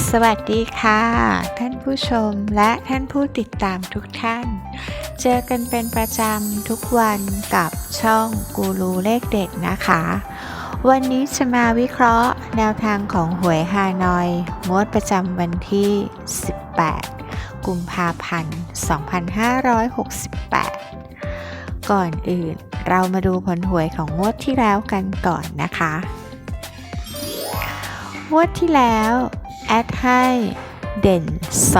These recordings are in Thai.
สวัสดีค่ะ ท่านผู้ชมและท่านผู้ติดตามทุกท่าน เจอกันเป็นประจำทุกวันกับช่องกูรูเลขเด็ดนะคะ วันนี้จะมาวิเคราะห์แนวทางของหวยฮานอยงวดประจำวันที่ 18 กุมภาพันธ์ 2568 ก่อนอื่นเรามาดูผลหวยของงวดที่แล้วกันก่อนนะคะ งวดที่แล้ว แอดให้เด่น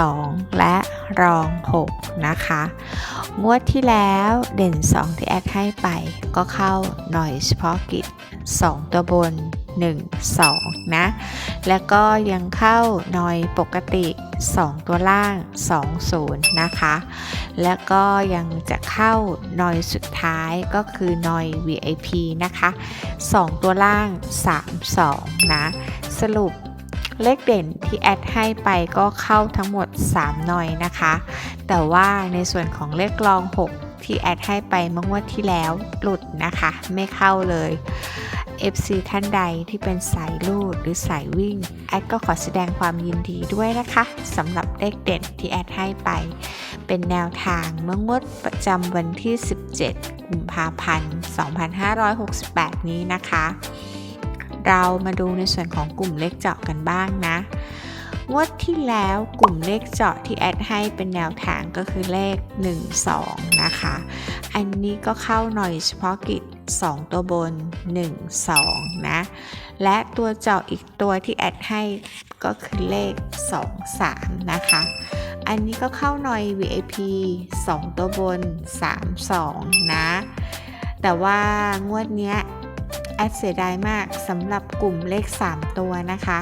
2 และรอง 6 นะคะ งวดที่แล้วเด่น 2 ที่แอดให้ไป ก็เข้าหน่อยเฉพาะกิจ 2 ตัวบน 1 2 นะ แล้วก็ยังเข้าหน่อยปกติ 2 ตัวล่าง 2 0 นะคะ แล้วก็ยังจะเข้าหน่อยสุดท้ายก็คือหน่อย VIP นะคะ 2 ตัวล่าง 3 2 นะ สรุป เลขเด่นที่แอดให้ไปก็เข้าทั้งหมด 3 หน่อยนะคะ แต่ว่าในส่วนของเลขรอง 6 ที่แอดให้ไปเมื่องวดที่แล้วหลุดนะคะ ไม่เข้าเลย FC ท่านใดที่เป็นสายลูดหรือสายวิ่ง แอดก็ขอแสดงความยินดีด้วยนะคะสำหรับเลขเด่นที่แอดให้ไป เป็นแนวทางเมื่องวดประจำวันที่ 17 กุมภาพันธ์ 2568 นี้นะคะ เรามาดูในส่วนของกลุ่มเลขเจาะกันบ้างนะ งวดที่แล้วกลุ่มเลขเจาะที่แอดให้เป็นแนวทางก็คือเลข 1 2 นะคะ อันนี้ก็เข้าหน่อยเฉพาะกิจ 2 ตัวบน 1 2 นะ และตัวเจาะอีกตัวที่แอดให้ก็คือเลข 2 3 นะคะ อันนี้ก็เข้าหน่อย VIP 2 ตัวบน 3 2 นะ แต่ว่างวดเนี้ย อดเสียดายมากสำหรับกลุ่มเลข 3 ตัวนะคะ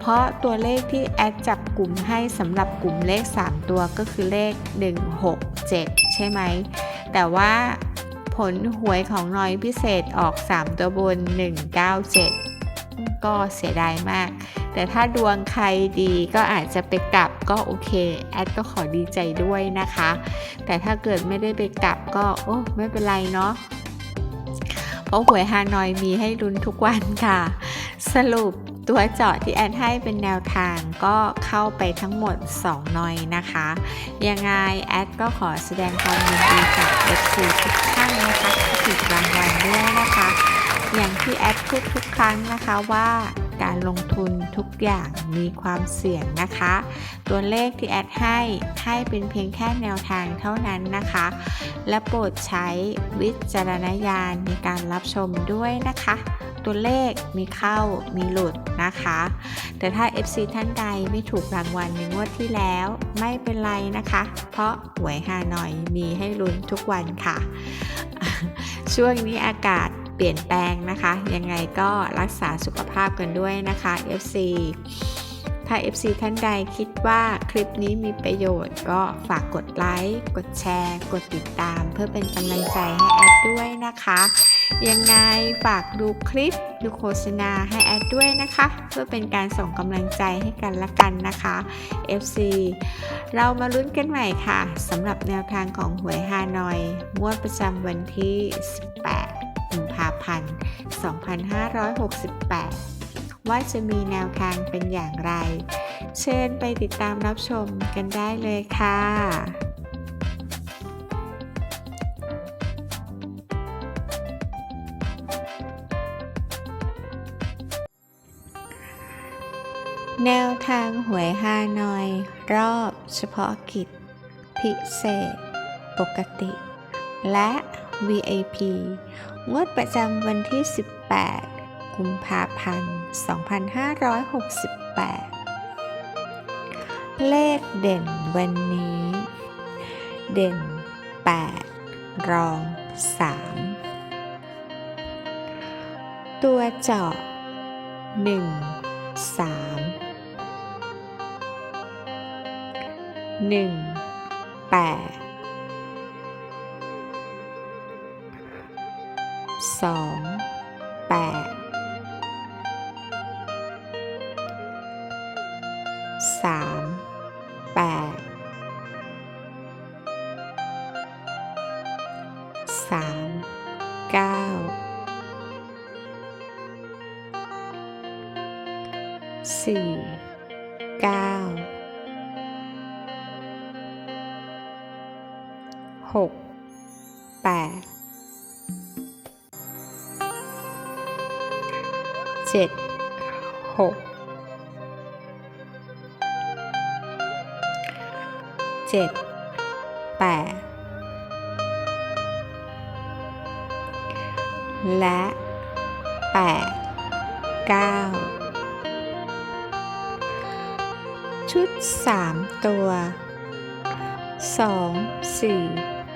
เพราะตัวเลขที่แอดจับกลุ่มให้สำหรับกลุ่มเลข 3 ตัวก็คือเลข 167 ใช่ไหม แต่ว่าผลหวยของน้อยพิเศษออก 3 ตัวบน 197 ก็เสียดายมาก แต่ถ้าดวงใครดีก็อาจจะไปกลับก็โอเค แอดก็ขอดีใจด้วยนะคะ แต่ถ้าเกิดไม่ได้ไปกลับก็โอ้ไม่เป็นไรเนาะ ราะหวยฮานอยมีให้ลุ้นทุกวันค่ะ สรุปตัวเจาะที่แอดให้เป็นแนวทางก็เข้าไปทั้งหมด 2 นอยนะคะ ยังไงแอดก็ขอแสดงความยินดีกับ FC ทุกท่านนะคะที่ถูกรางวัลด้วยนะคะ อย่างที่แอดพูดทุกครั้งนะคะว่า การลงทุนทุกอย่างมีความเสี่ยงนะคะ ตัวเลขที่แอดให้ให้เป็นเพียงแค่แนวทางเท่านั้นนะคะ และโปรดใช้วิจารณญาณในการรับชมด้วยนะคะ ตัวเลขมีเข้ามีหลุดนะคะ แต่ถ้า FC ท่านใดไม่ถูกรางวัลในงวดที่แล้วไม่เป็นไรนะคะ เพราะหวยฮานอยมีให้ลุ้นทุกวันค่ะ ช่วงนี้อากาศ เปลี่ยนแปลงนะคะ ยังไงก็รักษาสุขภาพกันด้วยนะคะ FC ถ้า FC ท่านใดคิดว่าคลิปนี้มีประโยชน์ ก็ฝากกดไลค์ กดแชร์ กดติดตาม เพื่อเป็นกำลังใจให้แอดด้วยนะคะ ยังไงฝากดูคลิปดูโฆษณาให้แอดด้วยนะคะ เพื่อเป็นการส่งกำลังใจให้กันละกันนะคะ FC เรามาลุ้นกันใหม่ค่ะสำหรับแนวทางของหวยฮานอย งวดประจำวันที่ 18 ภาพันธ์ 2568 ว่าจะมีแนวทางเป็นอย่างไร เชิญไปติดตามรับชมกันได้เลยค่ะแนวทางหวยฮานอย รอบเฉพาะกิจ พิเศษ ปกติ และ VIP งวดประจำวันที่ 18 กุมภาพันธ์ 2568 เลขเด่นวันนี้ เด่น 8 รอง 3 ตัวเจาะ 1 3 1 8 2 8 3 8 3 9 4 9 6 7 6 7 8 และ 8 9ชุด 3 ตัว 2 4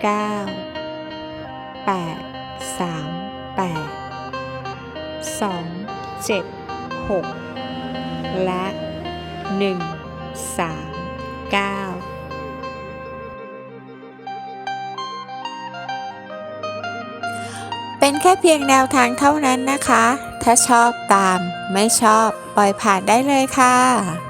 9 8 3 8 2 7 6 และ 1 3 9เป็นแค่เพียงแนวทางเท่านั้นนะคะ ถ้าชอบตาม ไม่ชอบปล่อยผ่านได้เลยค่ะ